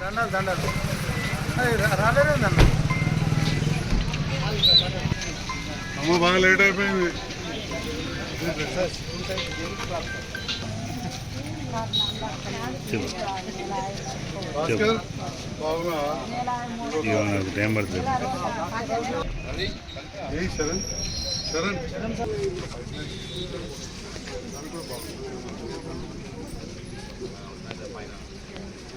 దండాలు దండాలు. అది రా- రాలేదే ఉందన్న అమ్మ బాగా లేట్ అయిపోయింది. టైం పడుతుంది. ఏ శరణ్.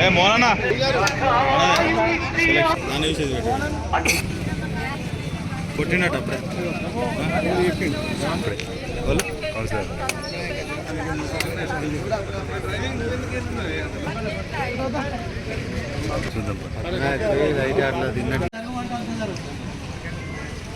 ఏ మోనా కొట్టినట్టు అప్పుడే. అప్పుడే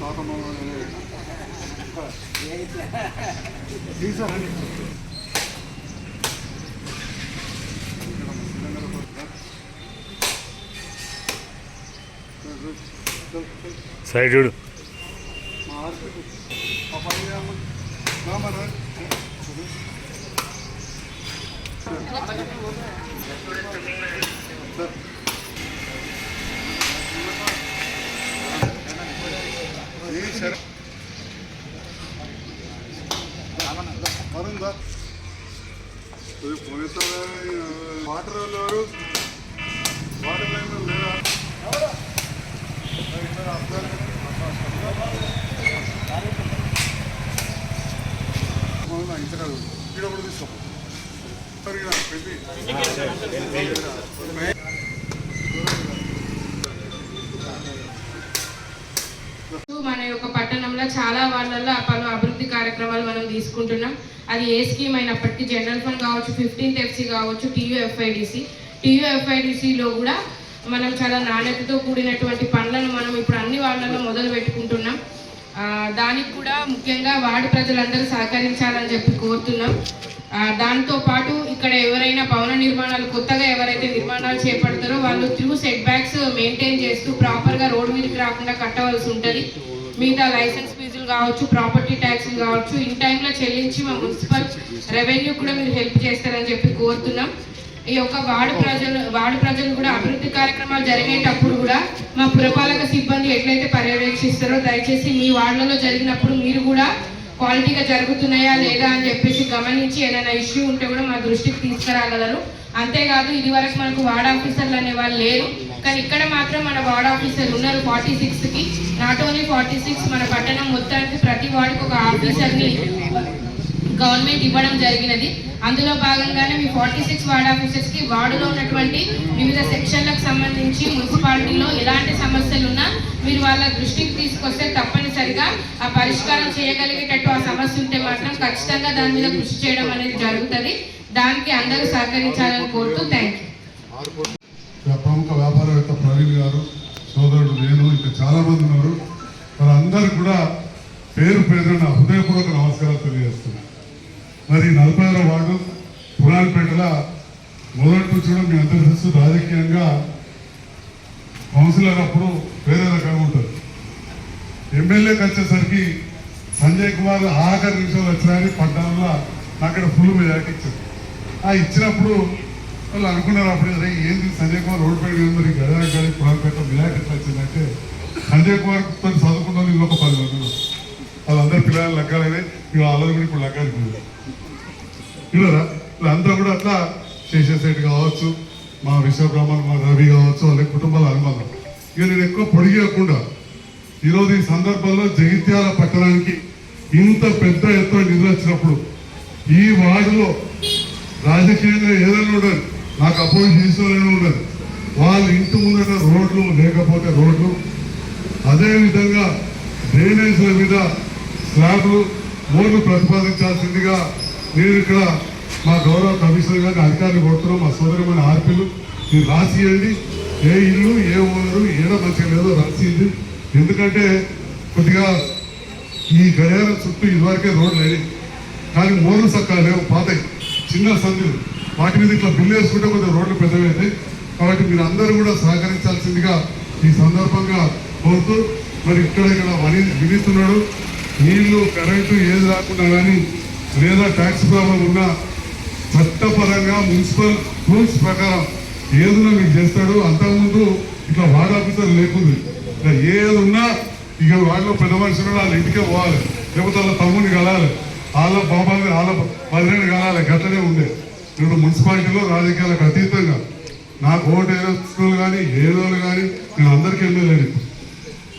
తాత సైడ్ చూడు. వాటర్ వాళ్ళు ఎవరు వాటర్ లైన్ లేదా ఇక్కడ ఇక్కడ కూడా మన యొక్క పట్టణంలో చాలా వాళ్ళల్లో పలు అభివృద్ధి కార్యక్రమాలు మనం తీసుకుంటున్నాం. అది ఏ స్కీమ్ అయినప్పటికీ జనరల్ ఫండ్ కావచ్చు ఫిఫ్టీన్త్ ఎఫ్సీ కావచ్చు టీయూఎఫ్ఐడిసి. టీయూఎఫ్ఐడిసిలో కూడా మనం చాలా నాణ్యతతో కూడినటువంటి పనులను మనం ఇప్పుడు అన్ని వాళ్ళలో మొదలు పెట్టుకుంటున్నాం దానికి కూడా ముఖ్యంగా వార్డు ప్రజలందరూ సహకరించాలని చెప్పి కోరుతున్నాం. దాంతో పాటు ఇక్కడ ఎవరైనా భవన నిర్మాణాలు కొత్తగా ఎవరైతే నిర్మాణాలు చేపడతారో వాళ్ళు త్రూ సెట్ బ్యాక్స్ మెయింటైన్ చేస్తూ ప్రాపర్గా రోడ్డు మీదకి రాకుండా కట్టవలసి ఉంటుంది. మిగతా లైసెన్స్ ఫీజులు కావచ్చు ప్రాపర్టీ ట్యాక్స్లు కావచ్చు ఇన్ టైంలో చెల్లించి మా మున్సిపల్ రెవెన్యూ కూడా మీరు హెల్ప్ చేస్తారని చెప్పి కోరుతున్నాం. ఈ యొక్క వార్డు ప్రజలు వార్డు ప్రజలు కూడా అభివృద్ధి కార్యక్రమాలు జరిగేటప్పుడు కూడా మా పురపాలక సిబ్బంది ఎట్లయితే పర్యవేక్షిస్తారో దయచేసి మీ వార్డులలో జరిగినప్పుడు మీరు కూడా క్వాలిటీగా జరుగుతున్నాయా లేదా అని చెప్పేసి గమనించి ఏదైనా ఇష్యూ ఉంటే కూడా మా దృష్టికి తీసుకురాగలరు. అంతేకాదు ఇది వరకు మనకు వార్డ్ ఆఫీసర్లు అనే వాళ్ళు లేరు. కానీ ఇక్కడ మాత్రం మన వార్డ్ ఆఫీసర్ ఉన్నారు ఫార్టీ సిక్స్కి. నాట్ ఓన్లీ ఫార్టీ సిక్స్ మన పట్టణం మొత్తానికి ప్రతి వార్డుకు ఒక ఆఫీసర్ని గవర్నమెంట్ ఇవ్వడం జరిగినది. అందులో భాగంగానే మీ ఫార్టీ సిక్స్ వార్డ్ ఆఫీసర్స్కి వార్డులో ఉన్నటువంటి వివిధ సెక్షన్లకు సంబంధించి మున్సిపాలిటీలో ఎలాంటి సమస్యలు ఉన్నా మీరు వాళ్ళ దృష్టికి తీసుకొస్తే తప్పనిసరిగా ఆ పరిష్కారం చేయగలిగేటట్టు ఆ సమస్య ఉంటే మాత్రం ఖచ్చితంగా దాని మీద కృషి చేయడం అనేది జరుగుతుంది. దానికి అందరూ సహకరించాలని కోరుతూ థ్యాంక్ యూ ప్రముఖ వ్యాపారవేత్త ప్రవీణ్ గారు సోదరుడు నేను ఇంకా చాలా మంది ఉన్నారు. వారందరూ కూడా పేరు పేరు నా హృదయపూర్వక నమస్కారాలు తెలియజేస్తున్నాను మరి నలభై ఆరో వార్డు పురాణపేటల మొదటి నుంచి మీ అందరి తెలుసు రాజకీయంగా కౌన్సిలర్ అప్పుడు వేరే రకంగా ఉంటుంది ఎమ్మెల్యేకి వచ్చేసరికి సంజయ్ కుమార్ ఆఖరి నిమిషాలు వచ్చినాయని పట్టణంలో అక్కడ ఫుల్ మెజార్టీ ఇచ్చారు. ఆ ఇచ్చినప్పుడు వాళ్ళు అనుకున్నారు అప్పుడు అరే ఏంది సంజయ్ కుమార్ రోడ్ పైన మరి గదా గడి పురాణపేట మెజార్టీ ఎట్లా వచ్చిందంటే సంజయ్ కుమార్ తను చదువుకున్న వాళ్ళు ఇంకొక పది మంది వాళ్ళందరూ పిల్లలు లెక్కలేదే ఇవాళ కూడా ఇప్పుడు లెక్కలు పోయారు. ఇలా వీళ్ళందరూ కూడా అట్లా శేషశెట్టి కావచ్చు మా విశ్వబ్రహ్మణ్ మా రవి కావచ్చు వాళ్ళ కుటుంబాల అనుబంధం. ఇక నేను ఎక్కువ పొడిగేయకుండా ఈరోజు ఈ సందర్భంలో జగిత్యాల పట్టణానికి ఇంత పెద్ద ఎత్తున నిధులు వచ్చినప్పుడు ఈ వార్డులో రాజకీయంగా ఏదైనా ఉండదు నాకు అపోజ్ చేసేవాళ్ళైనా ఉండదు వాళ్ళ ఇంటి ముందట రోడ్లు లేకపోతే రోడ్లు. అదేవిధంగా డ్రైనేజ్ల మీద స్లాబ్లు బోర్డు ప్రతిపాదించాల్సిందిగా నేను ఇక్కడ మా గౌరవ కమిషనర్ గారిని అధికారులు కొడుతున్నాం మా సోదరమైన ఆర్పీలు మీరు రాసియండి ఏ ఇల్లు ఏ ఓనరు ఏడ మంచిగా లేదో రాసియండి ఎందుకంటే కొద్దిగా ఈ గడియారం చుట్టూ ఇదివరకే రోడ్లు అయినాయి. కానీ మోర్లు సక్కా లేవు పాతయి. చిన్న సందులు వాటి మీద ఇట్లా బిల్లు వేసుకుంటే కొద్దిగా రోడ్లు పెద్దవైతాయి కాబట్టి మీరు అందరూ కూడా సహకరించాల్సిందిగా ఈ సందర్భంగా కోరుతూ మరి ఇక్కడ ఇక్కడ వని విధిస్తున్నాడు నీళ్ళు కరెంటు ఏది రాకుండా కానీ లేదా ట్యాక్స్ ప్రాబ్లం ఉన్నా చట్టపరంగా మున్సిపల్ రూల్స్ ప్రకారం ఏదైనా మీకు చేస్తాడు అంతకుముందు ఇట్లా వార్డ్ ఆఫీసర్ లేకుంది. ఇట్లా ఏది ఉన్నా ఇక వాళ్ళలో పెద్ద మనుషులు వాళ్ళ ఇంటికే పోవాలి. లేకపోతే వాళ్ళ తమ్ముడిని కలాలి. వాళ్ళ బాబాని వాళ్ళ వదిలేని కలాలి. గట్లనే ఉండే. ఇప్పుడు మున్సిపాలిటీలో రాజకీయాలకు అతీతంగా నాకు ఓటు వేస్తున్న కానీ ఏదోలు కానీ నేను అందరికీ ఎమ్మెల్యే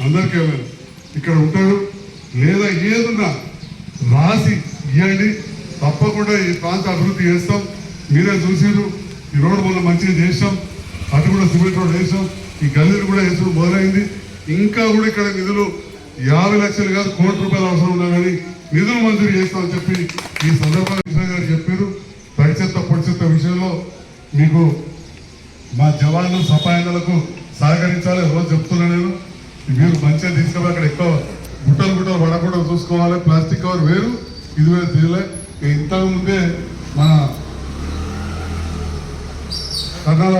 అందరికీ వెళ్ళాను ఇక్కడ ఉంటాడు. లేదా ఏదున్నా రాసి ఇవ్వండి తప్పకుండా ఈ ప్రాంత అభివృద్ధి చేస్తాం. మీరే చూసారు ఈ రోడ్డు మొన్న మంచిగా చేసాం అటు కూడా సిమెంట్ రోడ్ వేసాం ఈ గల్లీలు కూడా వేసుడు మొదలైంది. ఇంకా కూడా ఇక్కడ నిధులు యాభై లక్షలు కాదు కోటి రూపాయలు అవసరం ఉన్నా కానీ నిధులు మంజూరు చేస్తామని చెప్పి ఈ సందర్భంగా కృష్ణ గారు చెప్పారు. తడి చెత్త పొడి చెత్త విషయంలో మీకు మా జవాన్లు సపాయనలకు సహకరించాలి. రోజు చెప్తున్నా నేను. మీరు మంచిగా తీసుకుపోయి అక్కడ ఎక్కువ గుట్టలు గుట్టలు పడకుండా చూసుకోవాలి. ప్లాస్టిక్ కవర్ వేరు. ఇదివే తెలియలే ఇంతకుముందే మన కన్నడ